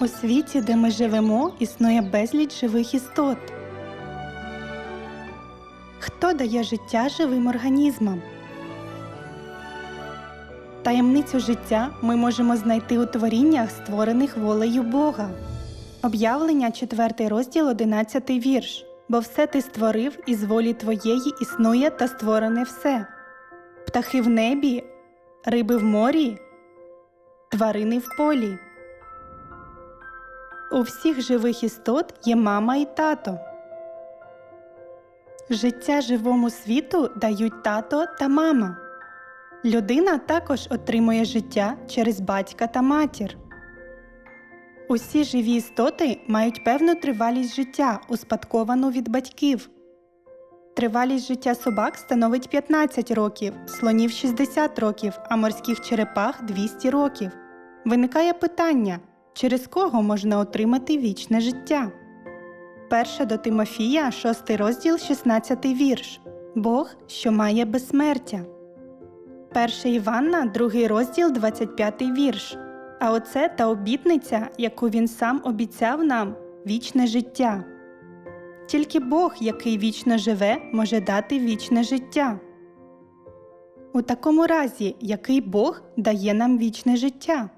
У світі, де ми живемо, існує безліч живих істот. Хто дає життя живим організмам? Таємницю життя ми можемо знайти у творіннях, створених волею Бога. Об'явлення 4 розділ 11 вірш. Бо все ти створив, і з волі твоєї існує та створене все. Птахи в небі, риби в морі, тварини в полі. У всіх живих істот є мама і тато. Життя живому світу дають тато та мама. Людина також отримує життя через батька та матір. Усі живі істоти мають певну тривалість життя, успадковану від батьків. Тривалість життя собак становить 15 років, слонів 60 років, а морських черепах 200 років. Виникає питання, через кого можна отримати вічне життя? Перше до Тимофія, 6 розділ, 16 вірш. Бог, що має безсмертя. Перше Іванна, 2 розділ, 25 вірш. А оце та обітниця, яку він сам обіцяв нам вічне життя. Тільки Бог, який вічно живе, може дати вічне життя. У такому разі, який Бог дає нам вічне життя?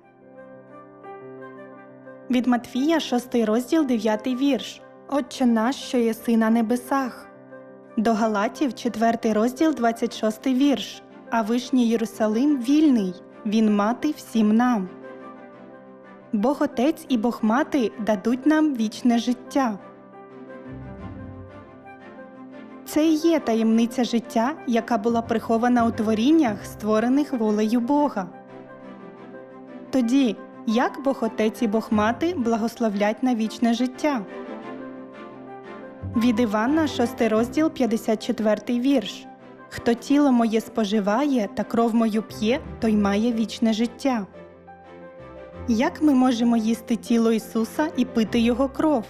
Від Матфія, 6 розділ, 9 вірш. Отче наш, що єси на небесах. До Галатів, 4 розділ, 26 вірш. А вишній Єрусалим вільний, він мати всім нам. Бог Отець і Бог Мати дадуть нам вічне життя. Це і є таємниця життя, яка була прихована у творіннях, створених волею Бога. Тоді, як Бог Отець і Бог Мати благословлять на вічне життя? Від Івана, 6 розділ, 54 вірш. Хто тіло моє споживає та кров мою п'є, той має вічне життя. Як ми можемо їсти тіло Ісуса і пити Його кров?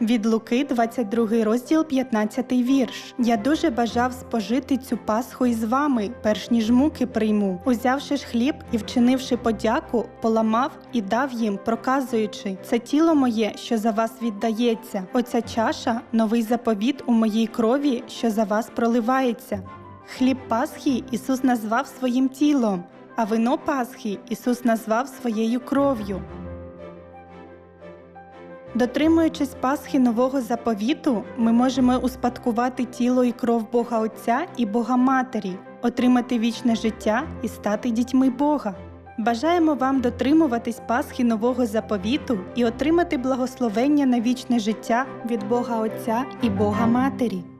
Від Луки, 22 розділ, 15 вірш. Я дуже бажав спожити цю Пасху із вами, перш ніж муки прийму. Узявши ж хліб і вчинивши подяку, поламав і дав їм, проказуючи це тіло моє, що за вас віддається. Оця чаша новий заповіт у моїй крові, що за вас проливається. Хліб Пасхи Ісус назвав своїм тілом, а вино Пасхи Ісус назвав своєю кров'ю. Дотримуючись Пасхи нового заповіту, ми можемо успадкувати тіло і кров Бога Отця і Бога Матері, отримати вічне життя і стати дітьми Бога. Бажаємо вам дотримуватись Пасхи нового заповіту і отримати благословення на вічне життя від Бога Отця і Бога Матері.